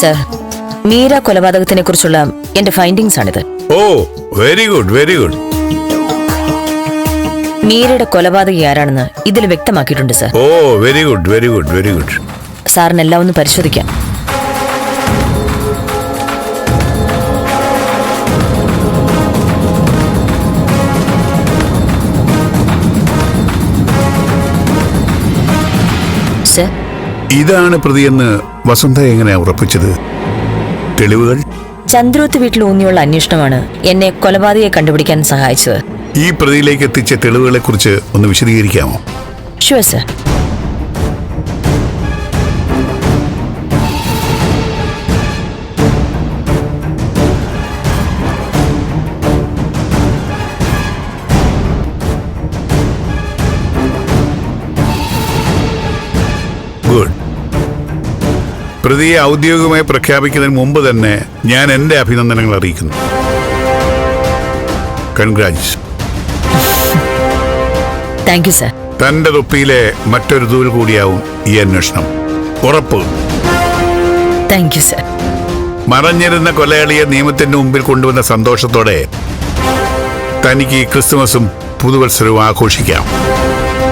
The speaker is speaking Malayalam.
സർ മീര കൊലപാതകത്തിനെ കുറിച്ചുള്ള എന്റെ ഫൈൻഡിങ്സ് ആണിത് oh very good very good. മീരയുടെ കൊലപാതകി ആരാണെന്ന് ഇതിൽ വ്യക്തമാക്കിയിട്ടുണ്ട് sir. Oh very good very good very good. സാറിന് എല്ലാം ഒന്ന് പരിശോധിക്കാം. സർ ഇതാണ് പ്രതിയെന്ന് വസന്ത എങ്ങനെ ഉറപ്പിച്ചത്? തെളിവുകൾ? ചന്ദ്രോത്ത് വീട്ടിൽ ഊന്നിയുള്ള അന്വേഷണമാണ് എന്നെ കൊലപാതകയെ കണ്ടുപിടിക്കാൻ സഹായിച്ചത്. ഈ പ്രതിയിലേക്ക് എത്തിച്ച തെളിവുകളെ കുറിച്ച് ഒന്ന് വിശദീകരിക്കാമോ? ഷുവർ സർ പ്രതിയെ ഔദ്യോഗികമായി പ്രഖ്യാപിക്കുന്നതിന് മുമ്പ് തന്നെ ഞാൻ എന്റെ അഭിനന്ദനങ്ങൾ അറിയിക്കുന്നു. കൺഗ്രാറ്റ്സ് താങ്ക് യു സർ തന്റെ തൊപ്പിയിലെ മറ്റൊരു തൂൽ കൂടിയാവും ഈ അന്വേഷണം. ഉറപ്പ്. താങ്ക് യു സർ മറഞ്ഞിരുന്ന കൊലയാളിയെ നിയമത്തിന്റെ മുമ്പിൽ കൊണ്ടുവന്ന സന്തോഷത്തോടെ തനിക്ക് ക്രിസ്തുമസും പുതുവത്സരവും ആഘോഷിക്കാം.